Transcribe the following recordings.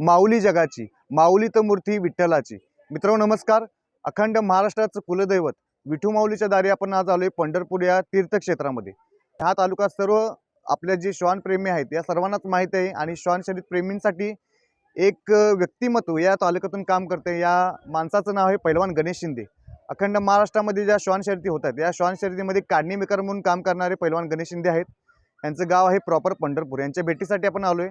माऊली जगाची माऊली तर मूर्ती विठ्ठलाची. मित्रांनो नमस्कार. अखंड महाराष्ट्राचं कुलदैवत विठू माऊलीच्या दारी आपण आज आलोय पंढरपूर या तीर्थक्षेत्रामध्ये. हा तालुका सर्व आपल्या जे श्वानप्रेमी आहेत या सर्वांनाच माहीत आहे आणि श्वान शरीर प्रेमींसाठी एक व्यक्तिमत्व या तालुक्यातून काम करते या माणसाचं नाव आहे पैलवान गणेश शिंदे. अखंड महाराष्ट्रामध्ये ज्या श्वान शर्यती होतात या श्वान शर्यतीमध्ये काढणी मेकर म्हणून काम करणारे पैलवान गणेश शिंदे आहेत. यांचं गाव आहे प्रॉपर पंढरपूर. यांच्या भेटीसाठी आपण आलो आहे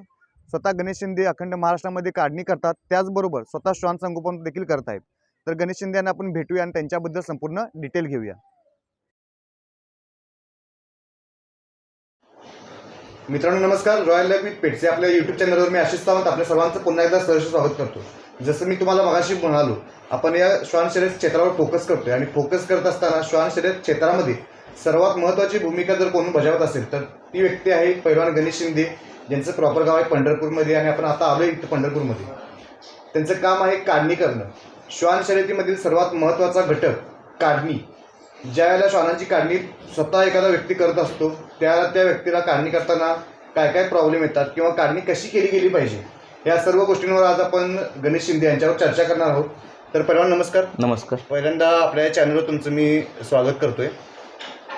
स्वतः गणेश शिंदे अखंड महाराष्ट्रामध्ये काढणी करतात. त्याचबरोबर स्वतः श्वान संगोपन देखील करत आहेत. तर गणेश शिंदे यांना आपण भेटूया आणि त्यांच्याबद्दल संपूर्ण डिटेल घेऊया. मित्रांनो नमस्कार. रॉयल लाईफ विथ पेट्स आपल्या युट्यूब चॅनलवर मी आशिष सावंत आपल्या सर्वांचं पुन्हा एकदा सहर्ष स्वागत करतो. जसं मी तुम्हाला मगाशी म्हणालो आपण या श्वान शर्यत क्षेत्रावर फोकस करतोय आणि फोकस करत असताना श्वान शर्यत क्षेत्रामध्ये सर्वात महत्त्वाची भूमिका जर कोणी बजावत असेल तर ती व्यक्ती आहे पैलवान गणेश शिंदे. ज्यांचं प्रॉपर गाव आहे पंढरपूरमध्ये आणि आपण आता आलो इथं पंढरपूरमध्ये. त्यांचं काम आहे काढणी करणं. श्वान शर्यतीमधील सर्वात महत्त्वाचा घटक काढणी. ज्या वेळेला श्वानांची काढणी स्वतः एखादा व्यक्ती करत असतो त्या त्या व्यक्तीला काढणी करताना काय काय प्रॉब्लेम येतात किंवा काढणी कशी केली गेली पाहिजे या सर्व गोष्टींवर आज आपण गणेश शिंदे यांच्यावर चर्चा करणार आहोत. तर पहिलवान नमस्कार. नमस्कार. पहिल्यांदा आपल्या या चॅनलवर तुमचं मी स्वागत करतोय.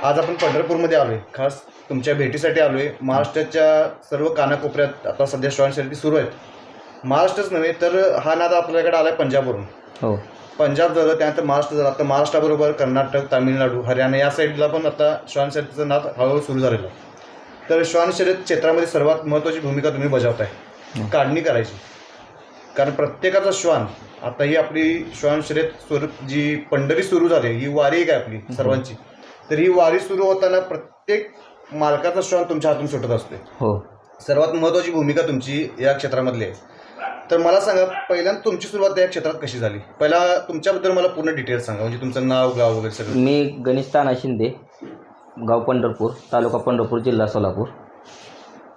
आज आपण पंढरपूरमध्ये आलोय. खास तुमच्या भेटीसाठी आलोय. महाराष्ट्राच्या सर्व कानाकोपऱ्यात आता सध्या श्वान शर्यती सुरू आहेत. महाराष्ट्रच नव्हे तर हा नाद आपल्याकडे आलाय पंजाबवरून. हो. पंजाब झालं त्यानंतर महाराष्ट्र झालं. आता महाराष्ट्राबरोबर कर्नाटक तामिळनाडू हरियाणा या साईडला पण आता श्वान शर्यतीचं नाद हळूहळू सुरू झालेलं आहे. तर श्वान शर्यत क्षेत्रामध्ये सर्वात महत्त्वाची भूमिका तुम्ही बजावताय. काढणी करायची. कारण प्रत्येकाचा श्वान आता ही आपली श्वान शर्यत स्वरूप जी पंढरी सुरू झाली ही वारी एक आहे आपली सर्वांची? तर ही वारी सुरू होताना प्रत्येक मालकाचा श्वान तुमच्या हातून सुटत असतो हो. सर्वात महत्त्वाची भूमिका तुमची या क्षेत्रामधली आहे. तर मला सांगा पहिल्यांदा तुमची सुरुवात या क्षेत्रात कशी झाली? पहिला तुमच्याबद्दल मला पूर्ण डिटेल्स सांगा. म्हणजे तुमचं नाव गाव वगैरे सगळं. मी गणेश ताना शिंदे गाव पंढरपूर तालुका पंढरपूर जिल्हा सोलापूर.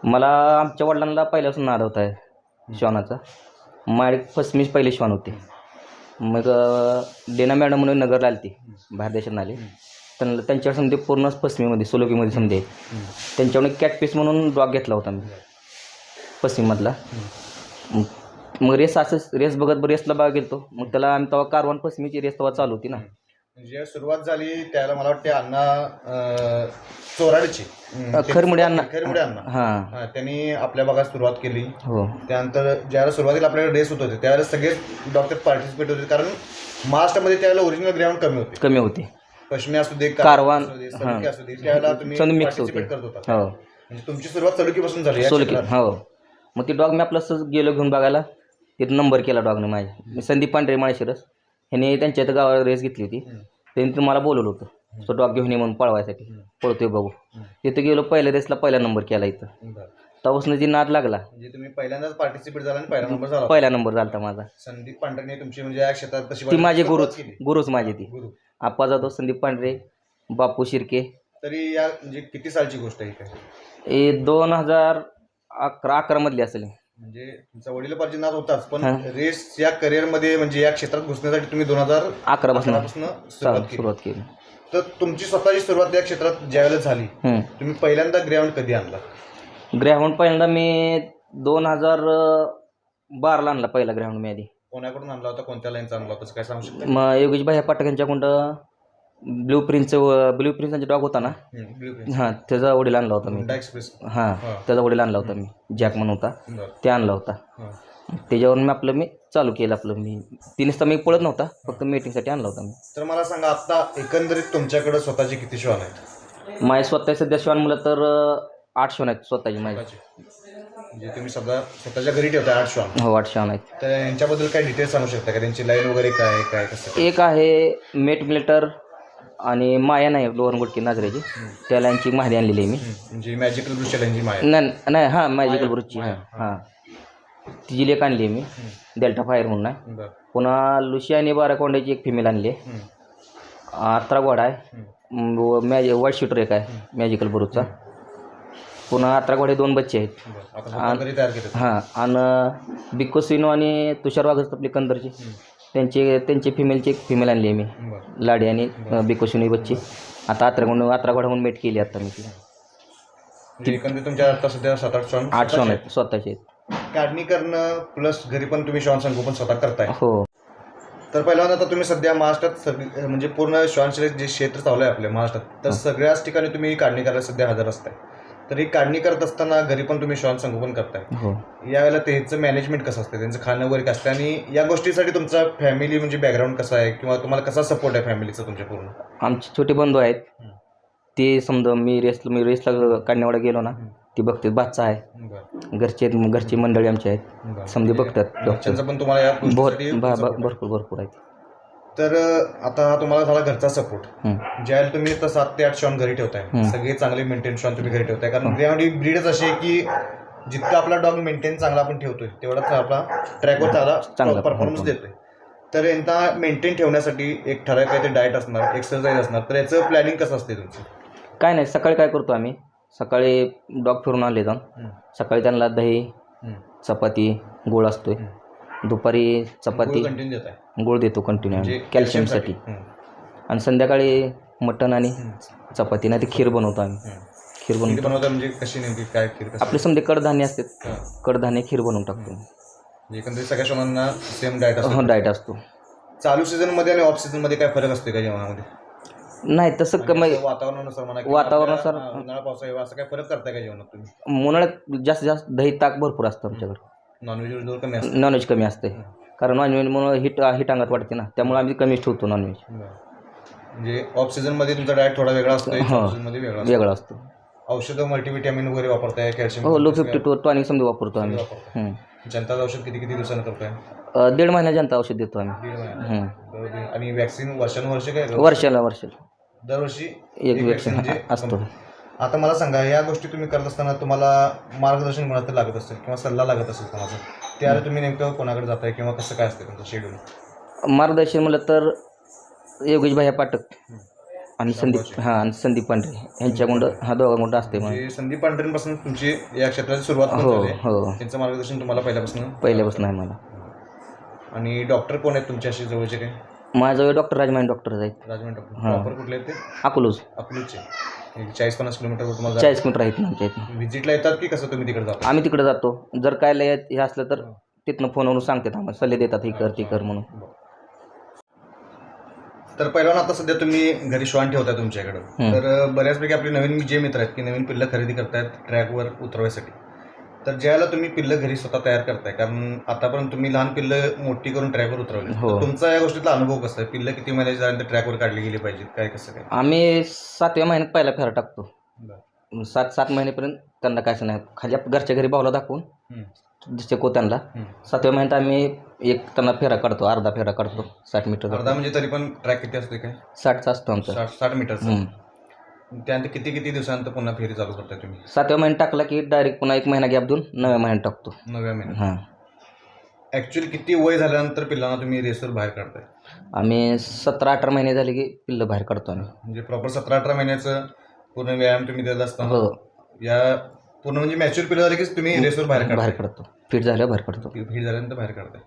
मला आमच्या वडिलांना पहिल्यापासून नाद होत आहे श्वानाचा. माझे फसमीच पहिले श्वान होते. मग अं, डेना मॅडम म्हणून नगरला आली ती बाहेर देशात आले. त्यांना त्यांच्यावर समजे पूर्ण फसमीमध्ये सोलोकीमध्ये समजे. त्यांच्याकडून कॅट पीस म्हणून डॉग घेतला होता मी. पश्चिममधला. मग- रेस असंच रेस बघत रेसला बघा गेलतो मग त्याला आम्ही तेव्हा कारवान पश्चिमीची रेस तेव्हा चालू होती ना. म्हणजे सुरुवात झाली त्याला मला वाटते अण्णा चोराडची. खरमुडे अण्णा. खरमुडे अण्णा. हां. हा, त्यांनी आपल्या भागात सुरुवात केली. हो. त्यानंतर ज्यावेळेला सुरुवातीला आपल्याकडे रेस होत होते त्यावेळेला सगळेच डॉक्टर पार्टिसिपेट होते कारण महाराष्ट्रामध्ये त्यावेळेला ओरिजिनल ग्राउंड कमी होते. कमी होते. पश्चिमी असू दे कारवान, असू दे. सलुकी असू दे त्यावेळेला तुम्ही सगळं mix participate होते. करत होता. हो. म्हणजे तुमची सुरुवात सलुकीपासून झाली या सोलकी क्षेत्रात. हो. मग ती डॉग मी आपलं सहज गेलो घेऊन बघायला. तिथं नंबर केला डॉगने माझ्या. मी संदीप पांढरे माळशिरस. ह्याने त्यांच्या इथं गावाला रेस घेतली होती. हम्म. त्यांनी मला बोलवलं होतं. तो डॉग घेऊन ये म्हणून पळवायसाठी. पळतोय बघू. हम्म. तिथं गेलो पहिल्या रेसला पहिला नंबर केला इथं. बरं. तेव्हापासून जी नाद लागला. म्हणजे तुम्ही पहिल्यांदाच पार्टिसिपेट झाला आणि पहिला नंबर झाला पहिला नंबर झाला माझा. संदीप पांढरेने तुमची म्हणजे या क्षेत्रात तशी ती माझी सुरुवात गुरुच. केली. गुरुच माझी ती. गुरु. आप्पा जाधव संदीप पांढरे बापू शिर्के. तरी या म्हणजे किती सालची गोष्ट आहे ही काय हे दोन हजार अकरा अकरामधली असेल. म्हणजे तुमचा वडिलोपार्जित नाद होताच पण हां. रेस या करिअरमध्ये म्हणजे या क्षेत्रात घुसण्यासाठी तुम्ही दोन हजार अकरापासून अकरापासून सुरुवात केली. सुरुवात केली. तर तुमची स्वतःची सुरुवात या क्षेत्रात ज्यावेळेला झाली हम्म. तुम्ही पहिल्यांदा ग्राउंड कधी आणला? ग्राउंड पहिल्यांदा मी दोन हजार बाराला आणला पहिला ग्राउंड मी आधी. कोणाकडून आणला होता? कोणत्या लाईनचा आणला होता? काय सांगू शकता मग योगेश भाई पाठक यांच्याकडं ब्ल्यू प्रिन्सचं ब्ल्यू प्रिन्सचा डॉग होता ना? ब्ल्यू प्रिंट हां त्याचा वडील आणला होता मी. होंडा एक्सप्रेस हां हां. त्याचा वडील आणला होता मी. जॅक म्हणून होता. बरं. ते आणला होता. हां. त्याच्यावर मी आपलं मी चालू केलं आपलं. मी तिनेच तर मी पळत नव्हता. फक्त मीटिंगसाठी आणला होता मी. तर मला सांगा आता एकंदरीत तुमच्याकडे स्वतःचे किती श्वान आहेत? माझे स्वतः सध्या शिवान म्हणलं तर अं, आठ शिवण आहेत स्वतःचे माझे. स्वतःचे म्हणजे तुम्ही स्वतःच्या घरी ठेवता आठ श्वान. हो आठ आहेत. तर यांच्याबद्दल काय डिटेल्स सांगू शकता का? त्यांची लाईन वगैरे काय आहे, काय कसं? एक आहे मेट मिलेटर आणि माया नाही लोअर गुटकी नाजऱ्याची त्या लाईनची माहिती आणलेली आहे मी. म्हणजे मॅजिकल दृश्य त्यांची माय. नाही नाही हां मॅजिकल ब्रुचची हां हां. तिची लेक आणली आहे मी. डेल्टा फायर म्हणून आहे. बरं. पुन्हा लुशी आणि बाराकोंड्याची एक फिमेल आणली आहे. हम्म. अत्रा घोडा आहे. मॅज व्हाईट शूटर एक आहे. मॅजिकल ब्रुचचा पुन्हा अत्रा घोडे दोन बच्चे आहेत. बरं तयार केलं हां आणि बिक्को सिनो आणि तुषार वाघच आपली कंदरची. त्यांचे त्यांचे फिमेलची एक फिमेल आणली आहे मी. बरं. लाडी आणि बिक्को सिनो ही बच्ची. आता अत्रा म्हणून अत्रा घोडा म्हणून मेट केली आता मी ती म्हणजे एकंदरीत तुमच्या आता सध्या सात आठ श्वान आठ शॉन आहेत स्वतःचे? आहेत. काढणी करणं प्लस घरी पण तुम्ही श्वान संगोपन स्वतः करताय. हो. तर पहिल्यांदा आता तुम्ही सध्या महाराष्ट्रात सगळी म्हणजे पूर्ण श्वानशैली जे क्षेत्र चालू आहे आपल्या महाराष्ट्रात तर हं. सगळ्याच ठिकाणी तुम्ही काढणी करायला सध्या हजर असताय. तर ही काढणी करत असताना घरी पण तुम्ही श्वान संगोपन करताय. हो. यावेळेला त्यांचं मॅनेजमेंट कसं असतं त्यांचं खाणं वगैरे कसं असतं आणि या गोष्टीसाठी तुमचा फॅमिली म्हणजे बॅकग्राऊंड कसा आहे? किंवा तुम्हाला कसा सपोर्ट आहे फॅमिलीचा तुमच्या पूर्ण? आमचे छोटे बंधू आहेत. हं. ते समजा मी रेसला मी रेसला काढण्यावाडा गेलो ना. ती बघते बादचा आहे. बरं. घरचे घरची मंडळी आमची आहेत. बरं. समजे बघतात डॉक्टर. घरच्यांचा पण तुम्हाला या भर भा- support भा- आहे. भरपूर भरपूर आहेत. तर आता हा तुम्हाला झाला घरचा सपोर्ट. ज्यावेळेला तुम्ही तर सात ते आठ श्वान घरी ठेवताय. सगळे चांगले मेंटेन श्वान तुम्ही घरी ठेवताय. कारण ही ब्रीडच अशी आहे की जितका आपला डॉग मेंटेन चांगला आपण ठेवतोय तेवढाच आपला ट्रॅकवर चांगला चांगला परफॉर्मन्स. देतोय. तर यांना मेंटेन ठेवण्यासाठी एक ठराविक काहीतरी डाएट असणार एक्सरसाइज असणार. तर याचं प्लॅनिंग कसं असते तुमचं? काय नाही सकाळी काय करतो आम्ही? सकाळी डॉग फिरून आणले जाऊन. सकाळी त्यांना दही. चपाती गोळ असतोय. दुपारी चपाती. कंटिन्यू देत आहे गोळ देतो कंटिन्यू म्हणजे कॅल्शियमसाठी. आणि संध्याकाळी मटण आणि. चपाती नाही ते खीर बनवतो आम्ही. खीर बनवतो बनवता म्हणजे कशी नेमकी काय खीर कसं? आपले समजे कडधान्य असतात. हं. कडधान्य खीर बनवून टाकतो. म्हणजे एकंदरीत सगळ्या सेम डाएट असतो. डाएट असतो. चालू सीझनमध्ये आणि ऑफ सीझनमध्ये काय फरक असतो का जेवणामध्ये? नाही तसं कमी म्हणजे असं वातावरणानुसार म्हणा किंवा वातावरणानुसार- आपल्या, हा, उन्हाळा पावसाळा असं काय फरक करताय का जेवणात तुम्ही? उन्हाळ्यात जास्तीत जास्त दही ताक भरपूर असतं आमच्याकडे. नॉनव्हेज जोर कमी असतं. नॉनव्हेज कमी असते कारण नॉनव्हेजमुळं हिट हिट अंगात वाढते ना त्यामुळे आम्ही कमीच ठेवतो नॉनव्हेज म्हणजे ऑफ सीझनमध्ये तुमचा डाएट थोडा वेगळा असतो हा. मध्ये वेगळा असतो वेगळा असतो. औषधं मल्टीव्हिटॅमिन वगैरे वापरताय कॅल्शियम हो लो फिफ्टी टू टॉनिक समजा वापरतो आम्ही. वापरताय. हं. जनताचं औषध किती किती दिवसानं करताय? अ, दीड महिन्या जनता औषध देतो आम्ही. दीड महिना. हं. बरोबर. आणि वॅक्सिन वर्षानुवर्ष काय वर्षाला वर्षाला. दरवर्षी एक vaccine वॅक्सिन म्हणजे असतो. आता मला सांगा या गोष्टी तुम्ही करत असताना तुम्हाला मार्गदर्शन कोणाचं लागत असेल किंवा सल्ला लागत असेल कोणाचा? त्यावेळी तुम्ही नेमकं कोणाकडे जाताय किंवा कसं काय असतं तुमचं शेड्यूल मार्गदर्शन म्हणलं तर योगेश भाई पाठक. आणि संदीप हां आणि संदीप पांढरे. यांच्याकडं हा दोघांकडं असते मग म्हणजे संदीप पांढरेंपासून तुमची या क्षेत्राची सुरुवात पण हो झाली आहे. हो. त्यांचं मार्गदर्शन तुम्हाला पहिल्यापासून? पहिल्यापासून आहे मला. आणि डॉक्टर कोण आहेत तुमच्याशी जवळचे काय माझ्याजवळ डॉक्टर राजमानी डॉक्टर आहेत. राजमान डॉक्टर. प्रॉपर कुठले आहेत ते? अकलूज. अकलूजचे. चाळीस पन्नास किलोमीटर तुम्हाला चाळीस मिनिट ना आमच्या इथनं. व्हिजिटला येतात की कसं तुम्ही तिकडे जाता? आम्ही तिकडे जातो. जर काय लय हे असलं तर तिथनं फोनवरून सांगतात आम्हाला. सल्ले देतात हे कर ते कर म्हणून. तर पहिला आता सध्या तुम्ही घरी श्वान ठेवताय तुमच्याकडं. तर अं, बऱ्याचपैकी आपले नवीन जे मित्र आहेत की नवीन पिल्लं खरेदी करतायत ट्रॅकवर उतरवायसाठी. तर ज्यावेळेला तुम्ही पिल्लं घरी स्वतः तयार करताय कारण आतापर्यंत तुम्ही लहान पिल्लं मोठी करून ट्रॅकवर उतरवली हो. तर तुमचा या गोष्टीतला अनुभव कसा आहे? पिल्लं किती महिन्याच्या झाल्यानंतर ट्रॅकवर काढली गेली पाहिजेत? काय कसं काय? आम्ही सातव्या महिन्यात पहिला फेरा टाकतो. सात सात महिन्यापर्यंत त्यांना कायचं नाही. खाली आप- घरच्या घरी भावला दाखवून हं. शिकवतो त्यांना. सातव्या महिन्यात आम्ही एक त्यांना फेरा काढतो अर्धा फेरा काढतो साठ मीटर. अर्धा म्हणजे तरी पण ट्रॅक किती असते काय? साठचा असतो आमचा. साठ साठ मीटरचा. हं. त्यानंतर किती किती दिवसानंतर पुन्हा फेरी चालू करताय तुम्ही? सातव्या महिन्यात टाकला की डायरेक्ट पुन्हा एक महिना गॅप देऊन नव्या महिन्यात टाकतो. नव्या महिन्यात. हां. ऍक्च्युअली किती वय झाल्यानंतर पिल्लांना तुम्ही रेसवर बाहेर काढताय? आम्ही सतरा अठरा महिने झाले की पिल्लं बाहेर काढतो आम्ही. म्हणजे प्रॉपर सतरा अठरा महिन्याचं पूर्ण व्यायाम तुम्ही देत असता हो. या पूर्ण म्हणजे मॅच्युअर पिरियड झाले की तुम्ही रेसवर बाहेर बाहेर काढताय? काढतो. फिट झाल्यावर बाहेर काढतो. भीड झाल्यानंतर बाहेर काढताय.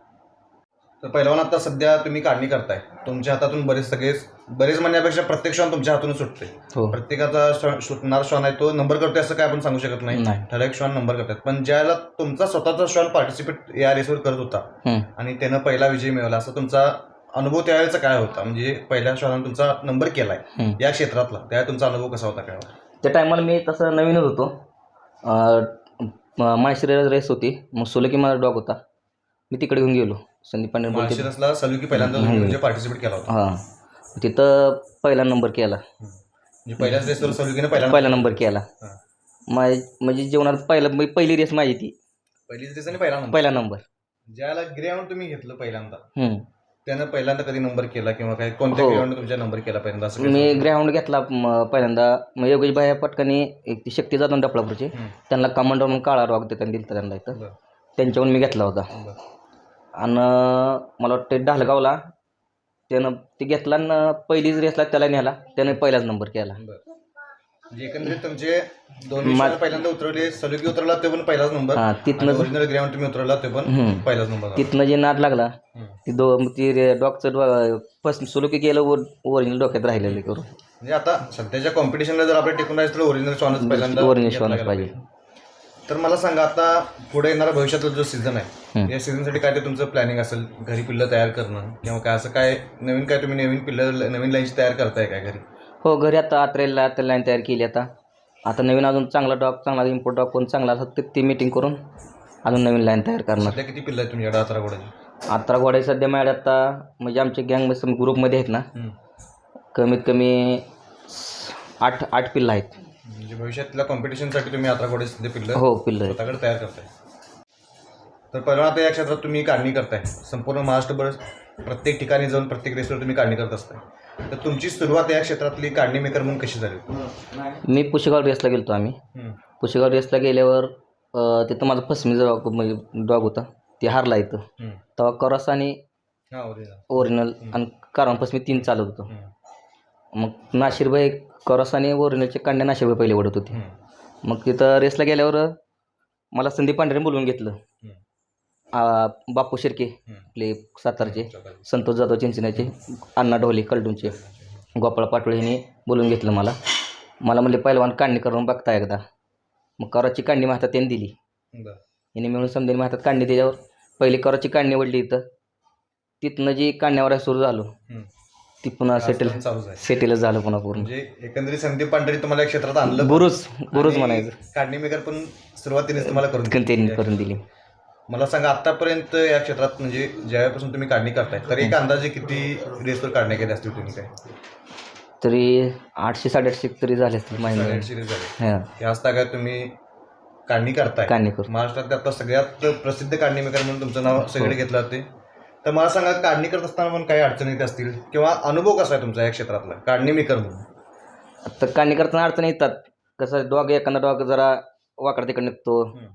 तर पहिलवान आता सध्या तुम्ही काढणी करताय. तुमच्या हातातून बरेच सगळे बरेच म्हणण्यापेक्षा प्रत्येक श्वान तुमच्या हातून सुटते हो. प्रत्येकाचा सुटणार श्वान आहे तो नंबर करतोय असं काय आपण सांगू शकत नाही. नाही. ठराविक श्वान नंबर करतात. पण ज्याला तुमचा स्वतःचा श्वान पार्टिसिपेट या रेसवर करत होता. आणि त्यानं पहिला विजय मिळवला असा तुमचा अनुभव त्यावेळेचा काय होता? म्हणजे पहिल्या श्वानानं तुमचा नंबर केलाय. या क्षेत्रातला. त्यावेळी तुमचा अनुभव कसा होता काय? होता? त्या टायमाला मी तसं नवीनच होतो. माळशिरा रेस होती. मग सोलकी माझा डॉग होता. मी तिकडे घेऊन गेलो. संदीप पांढरे बोलते माळशिरसला सलुकी पहिल्यांदा तुम्ही. म्हणजे पार्टिसिपेट केला होता हां तिथं पहिला नंबर केला म्हणजे पहिल्याच रेसवर सलुकीने पहिल्यांदा पहिला नंबर केला हां. म्हणजे जेवणात पहिला पहिली रेस माझी ती पहिलीच रेस आणि पहिला नंबर पहिला नंबर ज्याला ग्राउंड तुम्ही घेतलं पहिल्यांदा. त्यानं पहिल्यांदा कधी नंबर केला किंवा काय कोणत्या हो. तुमच्या नंबर केला पहिल्यांदा असं मी ग्राउंड घेतला म, पहिल्यांदा मग योगेश भाई पटकनी एक ती शक्ती जाधव डपळापूरचे. त्यांना कमांडर म्हणून काळा रॉक देताना दिलता त्यांना इथं बरं. त्यांच्याकडून मी घेतला होता बरं. आणि मला वाटतं ढालगावला त्यानं ते घेतला आणि पहिलीच रेसला त्याला नेला त्याने पहिलाच नंबर केला. म्हणजे एकंदरीत तुमचे दोन्ही मा- पहिल्यांदा उतरवले सलुकी उतरला ते पण पहिलाच नंबर हां तिथनं ओरिजिनल ग्राउंड तुम्ही उतरला ते पण. पहिलाच नंबर. तिथनं जे नाद लागला. ती दो ती रे- डॉगचं फर्स्ट सुलुकी केलं ओरिजिनल डोक्यात राहिलेलं करून म्हणजे आता सध्याच्या कॉम्पिटिशनला जर आपल्या टिकून राहायचं तर ओरिजिनल शॉनच पहिल्यांदा ओरिजिनल घेतला शॉनच गेला पाहिजे तर मला सांगा आता पुढे येणारा भविष्यातला जो सीझन आहे. या सीझनसाठी काय ते तुमचं प्लॅनिंग असेल घरी पिल्लं तयार करणं? किंवा काय असं काय नवीन काय तुम्ही नवीन पिल्लं नवीन लाईन्स तयार करताय काय घरी? हो घरी आता आत्रेला आता लाईन तयार केली आता. आता नवीन अजून चांगला डॉग चांगला इम्पोर्ट डॉग कोण चांगला असं ते ती मीटिंग करून अजून नवीन लाईन तयार करणार. सध्या किती पिल्लं आहेत तुमच्याकडे अथरा घोड्याची आत्रा घोडे सध्या माझ्या आता म्हणजे आमच्या गँग ग्रुपमध्ये आहेत ना. कमीत कमी आठ आठ पिल्लं आहेत. म्हणजे भविष्यातल्या कॉम्पिटिशनसाठी तुम्ही अथरा घोडे सध्या पिल्लं हो पिल्लं आहेत. स्वतःकडे तयार करताय. तर आता या क्षेत्रात तुम्ही काढणी करताय संपूर्ण महाराष्ट्रभर प्रत्येक ठिकाणी जाऊन प्रत्येक रेसवर तुम्ही काढणी करत असताय तर तुमची सुरुवात या क्षेत्रातली काढणी मेकर म्हणून कशी झाली मी पुशेगाव रेसला गेलो आम्ही. पुशेगाव रेसला गेल्यावर तिथं माझं फसमीचा डॉग म्हणजे डॉग होता ते हारला इथं. तेव्हा करस आणि. ओरिजिनल आणि कारण फसमी तीन चालत होतं. मग नाशिरभाई करस आणि ओरिजिनलचे कांड्या नाशिरभाई पहिले ओढत होते. मग तिथं रेसला गेल्यावर मला संदीप पांढरे बोलवून घेतलं. आ, बापू शिर्के. आपले सातारचे. संतोष जाधव चिंचण्याचे अण्णा ढोले कलटूनचे गोपाळ पाटोळे यांनी बोलवून घेतलं मला. मला म्हणले पहिलवान काढणी करून बघता एकदा. मग कराची काढणी माझ्या हातात त्यांनी दिली. यांनी मिळून समजेल माझ्या हातात काढणी दिल्यावर पहिली कराची काढणी वडली इथं. तिथनं जी काढण्यावर सुरू झालो. ती पुन्हा सेटल सेटलच झालं पुन्हा पूर्ण. म्हणजे एकंदरीत संदीप पांढरे तुम्हाला या क्षेत्रात आणलं. बुरुज आणि म्हणायचं. काढणी मेकर पण सुरुवातीनेच तुम्हाला करून दिली. मला सांगा आतापर्यंत या क्षेत्रात म्हणजे ज्यावेळेपासून तुम्ही काढणी करताय तर एक अंदाजे किती रेसवर काढण्या केल्या असतील तुम्ही काय? तरी आठशे साडेआठशे तरी झाले असतील माहिती साडेआठशे रेस झाले. हां. याच तागात तुम्ही काढणी करताय. काढणी करून महाराष्ट्रात आता सगळ्यात प्रसिद्ध काढणी मेकर म्हणून तुमचं नाव सगळे घेतलं जाते. तर मला सांगा काढणी करत असताना पण काही अडचणी येत असतील? किंवा अनुभव कसा आहे तुमचा या क्षेत्रातला काढणी मेकर म्हणून? आता काढणी करताना अडचणी येतात. कसं डॉग एखादा डॉग जरा वाकडा तिकडे निघतो. हम्म.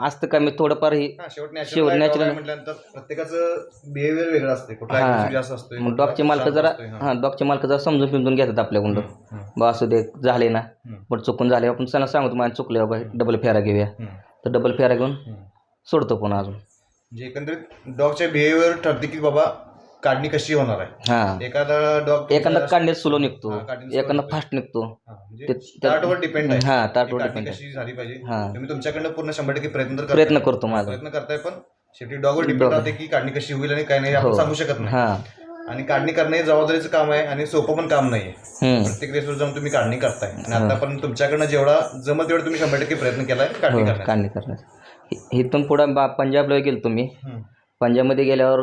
असतं का? मी थोडंफार ही हा, शेवट शेवट नॅचरल natural- म्हटल्यानंतर प्रत्येकाचं बिहेवियर वेगळं असते. कुठला हा. aggressive जास्त असतोय मग डॉगचे मालक शांत जरा असतोय, हा. हां डॉगचे मालक जरा समजून पिंजून घेतात आपल्याकडून हम्म, बा असू दे झाले ना. हम्म, पण चुकून झाले. आपण त्यांना सांगतो मला चुकले बाबा डबल फेरा घेऊया. हम्म, तर डबल फेरा घेऊन हम्म. सोडतो पुन्हा अजून. म्हणजे एकंदरीत डॉगच्या बिहेवियर ठरते की बाबा काढणी कशी होणार आहे? हां. एखादा डॉग एखादा कांडे स्लो निघतो. हा, slow एखादा निघतो. फास्ट निघतो. म्हणजे ते- त्या- स्टार्टवर डिपेंड आहे. हां की ताटवर काढणी डिपेंड आहे. कशी झाली पाहिजे? हां. तुम्ही तुमच्याकडनं पूर्ण शंभर टक्के प्रयत्न करताय. प्रयत्न करतो माझा. प्रयत्न करताय पण शेवटी डॉगवर डिपेंड Dog. राहते की काढणी कशी होईल आणि काय नाही आपण हो. सांगू शकत नाही. हां. आणि काढणी करणं हे जबाबदारीचं काम आहे आणि सोपं पण काम नाही हम्म. प्रत्येक रेसवर जाऊन तुम्ही काढणी करताय. आणि आतापर्यंत तुमच्याकडनं जेवढा जमत तेवढा तुम्ही शंभर टक्के प्रयत्न केलाय काढणी हो करण्याचा. काढणी करण्यास इथून पुढं बा पंजाबला गेलो तुम्ही हम्म. पंजाबमध्ये गेल्यावर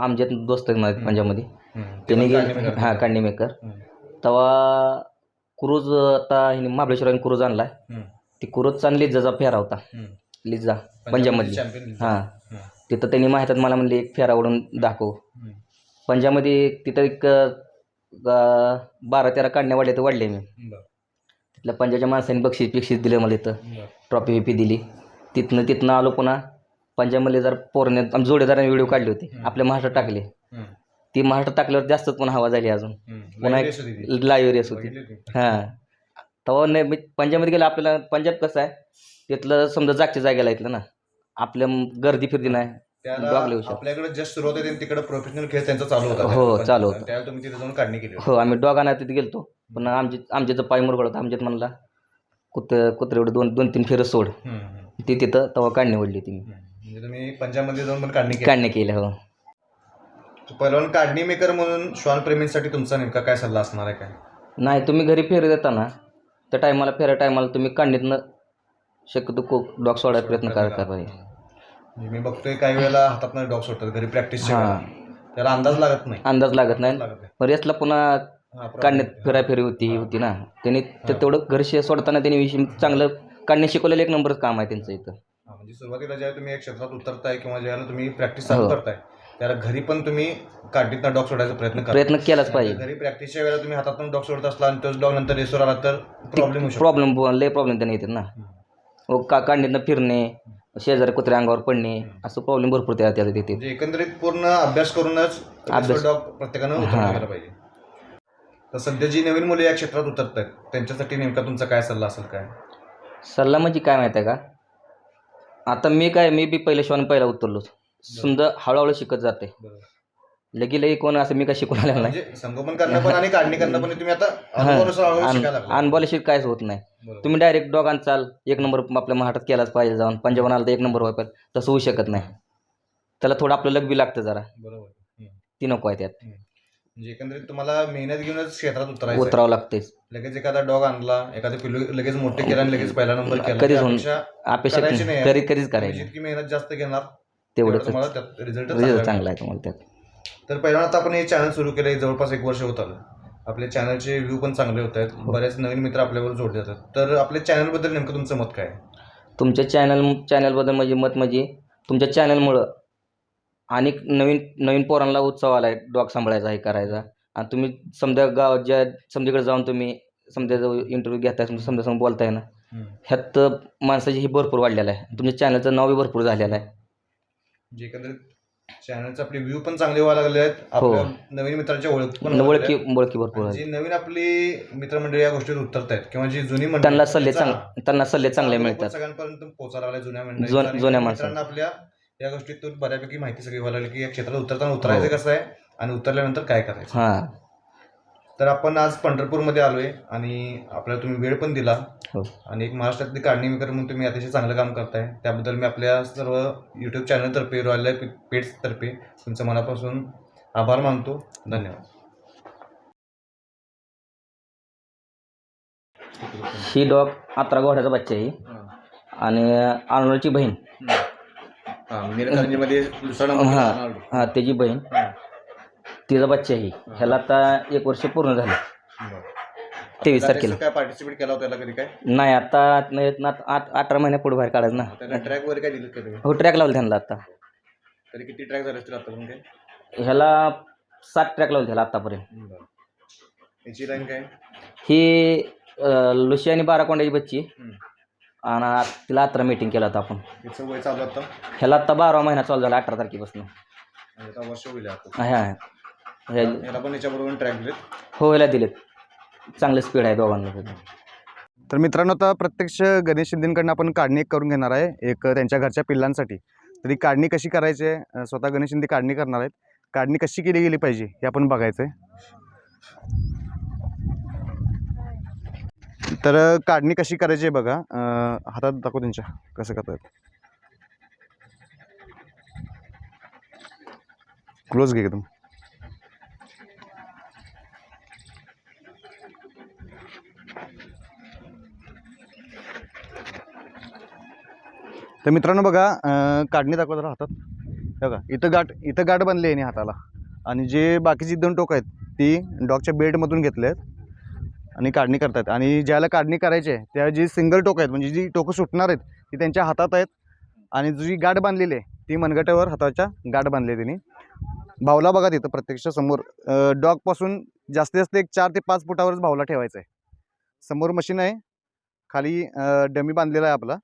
आमचे दोस्त आहेत पंजाबमध्ये त्यांनी गेले. हां काढणी मेकर. तेव्हा क्रूज आता हिने महाबळेश्वराने क्रूज आणला. ती क्रूजचा लिझाचा फेरा होता पंजाबमधली चॅम्पियन लीग. हां. तिथं त्यांनी माहितात मला म्हणले एक फेरा ओढून दाखव. पंजाबमध्ये तिथं एक बारा तेरा काढण्या वाढले तर वाढले मी. तिथल्या पंजाबच्या माणसाने बक्षीस बिक्षीस दिलं मला इथं. ट्रॉफी बिफी दिली तिथनं तिथनं आलो पुन्हा पंजाबमध्ये जर पोरने आम जोडीदाराने व्हिडिओ काढले होते. आपल्या महाराष्ट्रात टाकले. ती महाराष्ट्रात टाकल्यावर जास्तच पुन्हा हवा झाली अजून. पुन्हा. लाईव्ह रेस होती. हां तेव्हा नाही मी पंजाबमध्ये गेलं आपल्याला पंजाब कसं आहे तिथलं समजा जागच्या जागेला इथलं ना आपल्या गर्दी फिरदी नाही. आपल्याकडे जस्ट सुरुवात आहे तिकडे प्रोफेशनल खेळ त्यांचा चालू होता हो, चालू होता. त्यावेळेला तुम्ही तिथे जाऊन काढणी केली होती. हो आम्ही डॉगाना तिथे गेलतो पण आमचे आमच्याचं पाय मुरगळ होता आमच्यात म्हणला कुत्र कुत्र एवढं दोन दोन तीन फेरं सोड. ती तिथं तेव्हा काढणी वडली ती. म्हणजे तुम्ही पंजाबमध्ये जाऊन पण काढणी केली. काढणी केल्या हो. पहिलवान काढणी मेकर म्हणून श्वान प्रेमींसाठी तुमचा नेमका काय सल्ला असणार आहे काय? नाही तुम्ही घरी फेरी देताना त्या टायमाला फेऱ्या टायमाला तुम्ही काढणीतनं शक्यतो को डॉग सोडायचा प्रयत्न करायला पाहिजे. म्हणजे मी बघतोय काही वेळेला हातात डॉग सोडतात घरी प्रॅक्टिस हां. त्याला अंदाज लागत नाही. अंदाज लागत नाही. लागत नाही. पण पुन्हा हा, problem. काढण्यात फिराय फेरी होती होती ना. त्यांनी ते तेवढं घरी शे- सोडताना त्यांनी विषय चांगलं काढणे शिकवलेलं एक नंबरच काम आहे त्यांचं इथं. म्हणजे सुरुवातीला ज्यावेळेला तुम्ही एक क्षेत्रात उतरताय किंवा ज्यावेळेला तुम्ही प्रॅक्टिस चालू हो. करताय त्याला घरी पण तुम्ही काढीतनं डॉग सोडायचा प्रयत्न करा प्रयत्न केलाच पाहिजे. घरी प्रॅक्टिसच्या वेळेला तुम्ही हातातून डॉग सोडत असला आणि तोच डॉग नंतर रेसवर आला तर प्रॉब्लेम होऊ शकतो. प्रॉब्लेम लय प्रॉब्लेम त्यांना येतात ना. व का काढणीतनं फिरणे शेजारी कुत्र्या अंगावर पडणे असं प्रॉब्लेम भरपूर त्या त्याच्यात येते म्हणजे एकंदरीत पूर्ण अभ्यास करूनच अभ्यास. डॉग प्रत्येकानं हा. उतरला गेला पाहिजे. तर सध्या जी नवीन मुले या क्षेत्रात उतरत आहेत त्यांच्यासाठी नेमका तुमचा काय सल्ला असेल काय? सल्ला म्हणजे काय माहिती आहे का? आता मी काय मी बी पहिल्या शिवाय पहिला उतरलो सुंदर हळूहळू शिकत जाते. लगी लगी कोण असं मी काय शिकून आलेलं नाही. म्हणजे संगोपन करणं पण आणि काढणी करणं पण तुम्ही आता अनुभवानुसार हळूहळू शिकायला लागला अनबॉलिशीर काहीच होत नाही. बरोबर. तुम्ही डायरेक्ट डॉग चाल एक नंबर आपल्या महाराष्ट्रात केलाच पाहिजे जाऊन. पंजाब आला तर एक नंबर व्हायला पाहिजे तसं होऊ शकत नाही. त्याला थोडं आपलं लग बी लागतं जरा. बरोबर. हम्म. ती नको आहे त्यात म्हणजे एकंदरीत तुम्हाला मेहनत घेऊनच क्षेत्रात उतरायचं आहे. उतरावं लागतेच लगेच एखादा डॉग आणला एखादा पिल्लू लगेच मोठे केला आणि लगेच पहिला नंबर केला. कधीच होऊन- त्यापेक्षा अपेक्षा करायची नाही. कधी कधीच तुम्ही करायचं जितकी मेहनत जास्त घेणार तेवढं तेवढंच तुम्हाला त्यात रिझल्ट रिझल्ट चांगला आहे तुम्हाला त्यात. तर पहिल्यांदा आपण हे चॅनल सुरू केलं जवळपास एक वर्ष होत आलं. आपल्या चॅनलचे व्ह्यू पण चांगले होत आहेत. हो. बरेच नवीन मित्र आपल्यावर जोड देतात. तर आपल्या चॅनलबद्दल नेमकं तुमचं मत काय आहे? तुमच्या चॅनल चॅनलबद्दल म्हणजे मत म्हणजे तुमच्या चॅनलमुळं आणि नवीन नवीन पोरांना उत्सव आला आहे डॉग सांभाळायचा हे करायचा. आणि तुम्ही समजा गाव ज्या समजाकडे जाऊन तुम्ही समजा इंटरव्ह्यू घेताय समजा समजा समोर बोलताय ना ह्यात माणसाची ही भरपूर वाढलेलं आहे. तुमच्या चॅनलचं नाव बी भरपूर झालेलं आहे. म्हणजे एकंदरीत चॅनलचे आपले व्ह्यू पण चांगले व्हायला लागले आहेत आपल्या नवीन मित्रांच्या ओळख पण व्हायला ओळखी लागल्या ओळखी भरपूर आहेत. जी नवीन आपली मित्रमंडळी या गोष्टीवर उतरत आहेत किंवा जी जुनी मंडळी त्यांना सल्ले चांग त्यांना सल्ले चांगले आपण मिळतात. सगळ्यांपर्यंत पोहोचायला जुन्या मंडळी. जुन- आणि जुन्या मित्रांना आपल्या या गोष्टीतून बऱ्यापैकी माहिती सगळी व्हायला लागली की या क्षेत्रात उतरताना उतरायचं हो. कसं आहे आणि उतरल्यानंतर काय करायचं? हां. तर आपण आज पंढरपूरमध्ये आलोय आणि आपल्याला तुम्ही वेळ पण दिला. हो. आणि एक महाराष्ट्रातली काढणी मेकर म्हणून तुम्ही अतिशय चांगलं काम करताय. त्याबद्दल मी आपल्या सर्व यूट्यूब चॅनलतर्फे रॉयल पेट्सतर्फे तुमचं मनापासून आभार मानतो. धन्यवाद. ही डॉग अठरा घोड्याचा बच्चा आहे. आणि आर्नोल्डची बहीण. हां हां त्याची बहीण. तिचा बच्चा आहे. ह्याला आता एक वर्ष पूर्ण झालं. तेवीस तारखेला. काय पार्टिसिपेट केला होता त्याला कधी काय? नाही आता नाही ना आठ अठरा महिन्या पुढे बाहेर काढायचं ना. ट्रॅक वगैरे काय दिलं हो ट्रॅक लावलं त्यांना आता. तरी किती ट्रॅक झाले असतील आता काय? ह्याला सात ट्रॅक लावले ह्याला आतापर्यंत. याची काय? ही लुशी आणि बारा कोंड्याची बच्ची. आणि तिला अठरा मीटिंग केलं होतं आपण. याचं वय चालू आता? ह्याला आत्ता बारा महिना चालू झाला अठरा तारखेपासून. म्हणजे आता वर्ष होईल आता. हा याला पण याच्याबरोबर ट्रॅक दिलेत? हो ह्याला दिलेत. चांगलं स्पीड आहे दोघांना तर मित्रांनो आता प्रत्यक्ष गणेश शिंदेकडनं आपण काढणी करून घेणार आहे एक त्यांच्या घरच्या पिल्लांसाठी. तर ही काढणी कशी करायची आहे? अ, स्वतः गणेश शिंदे काढणी करणार आहेत. काढणी कशी केली गेली पाहिजे हे आपण बघायचं आहे तर काढणी कशी करायची आहे बघा. हातात दाखव त्यांच्या कसं करतात क्लोज घे एकदम. तर मित्रांनो बघा काढणी दाखवत जरा हातात. हे बघा इथं गाठ इथं गाठ बांधली आहे हाताला. आणि जे बाकीची दोन टोक आहेत ती डॉगच्या बेल्टमधून घेतले आहेत आणि काढणी करतात आणि ज्याला काढणी करायची आहे त्या जी सिंगल टोक आहेत म्हणजे जी टोकं सुटणार आहेत ती त्यांच्या हातात आहेत. आणि जी गाठ बांधलेली आहे ती मनगटावर हाताच्या गाठ बांधली आहे त्यांनी भावला बघा तिथं प्रत्यक्ष समोर. डॉगपासून जास्तीत जास्त एक चार ते पाच फुटावरच भावला ठेवायचा आहे. समोर मशीन आहे. खाली डमी बांधलेला आहे आपला.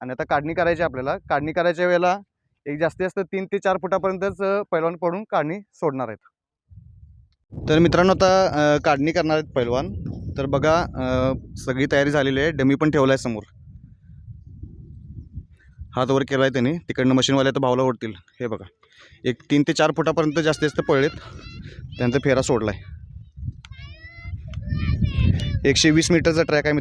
आणि आता काढणी करायची आहे आपल्याला. काढणी करायच्या वेळेला एक जास्तीत जास्त तीन ते चार फुटापर्यंतच पैलवान पडून काढणी सोडणार आहेत. तर मित्रांनो आता काढणी करणार आहेत पैलवान. तर बघा सगळी तयारी झालेली आहे. डमी पण ठेवला आहे समोर. हात वर केला आहे त्यांनी. तिकडनं मशीनवाले तर भावला ओढतील. हे बघा. एक तीन ते चार फुटापर्यंत जास्तीत जास्त पळलेत. त्यांचा फेरा सोडला आहे एकशे वीस मीटरचा ट्रॅक आहे